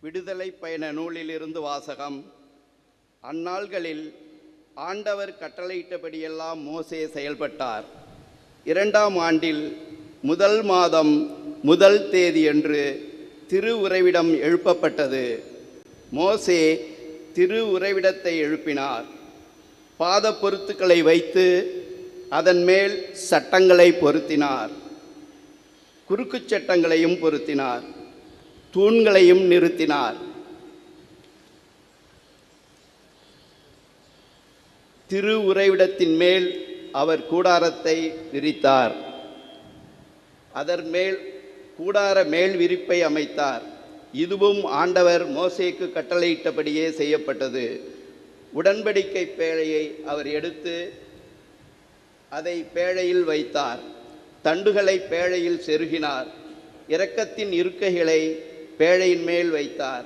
விடுதலை பயண நூலிலிருந்து வாசகம். அந்நாள்களில் ஆண்டவர் கட்டளையிட்டபடியெல்லாம் மோசே செயல்பட்டார். இரண்டாம் ஆண்டில் முதல் மாதம் முதல் தேதியன்று திரு உறைவிடம் எழுப்பப்பட்டது. மோசே திருவுறைவிடத்தை எழுப்பினார். பாத பொருத்துக்களை வைத்து அதன் மேல் சட்டங்களை பொருத்தினார். குறுக்குச் சட்டங்களையும் பொருத்தினார். தூண்களையும் நிறுத்தினார். திரு உறைவிடத்தின் மேல் அவர் கூடாரத்தை விரித்தார். அதன் மேல் கூடார மேல் விரிப்பை அமைத்தார். இதுவும் ஆண்டவர் மோசேக்கு கட்டளையிட்டபடியே செய்யப்பட்டது. உடன்படிக்கை பேழையை அவர் எடுத்து அதை பேழையில் வைத்தார். தண்டுகளை பேழையில் செருகினார். இரக்கத்தின் இருக்கைகளை பேழையின் மேல் வைத்தார்.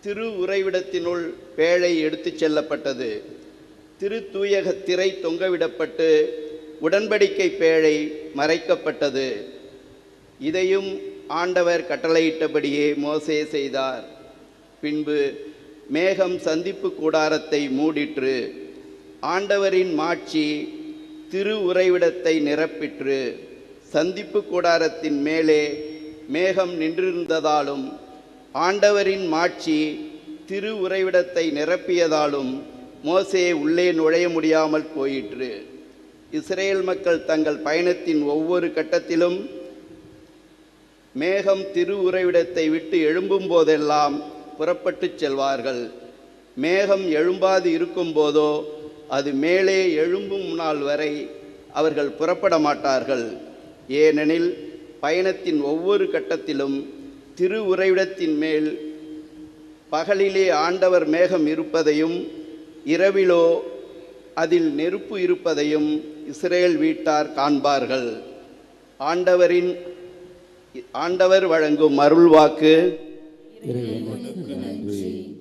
திரு உறைவிடத்தினுள் பேழை எடுத்துச் செல்லப்பட்டது. திரு தூயக திரை தொங்கவிடப்பட்டு உடன்படிக்கை பேழை மறைக்கப்பட்டது. இதையும் ஆண்டவர் கட்டளையிட்டபடியே மோசே செய்தார். பின்பு மேகம் சந்திப்பு கூடாரத்தை மூடிற்று. ஆண்டவரின் மாட்சி திரு உறைவிடத்தை நிரப்பிற்று. சந்திப்பு கூடாரத்தின் மேலே மேகம் நின்றிருந்ததாலும் ஆண்டவரின் மாட்சி திரு உறைவிடத்தை நிரப்பியதாலும் மோசே உள்ளே நுழைய முடியாமல் போயிற்று. இஸ்ரேல் மக்கள் தங்கள் பயணத்தின் ஒவ்வொரு கட்டத்திலும் மேகம் திரு உறைவிடத்தை விட்டு எழும்பும் போதெல்லாம் புறப்பட்டுச் செல்வார்கள். மேகம் எழும்பாது இருக்கும்போதோ அது மேலே எழும்பும் நாள் வரை அவர்கள் புறப்பட மாட்டார்கள். ஏனெனில் பயணத்தின் ஒவ்வொரு கட்டத்திலும் திருவுறைவிடத்தின் மேல் பகலிலே ஆண்டவர் மேகம் இருப்பதையும் இரவிலோ அதில் நெருப்பு இருப்பதையும் இஸ்ரேல் வீட்டார் காண்பார்கள். ஆண்டவரின் ஆண்டவர் வழங்கும் அருள்வாக்கு. நன்றி.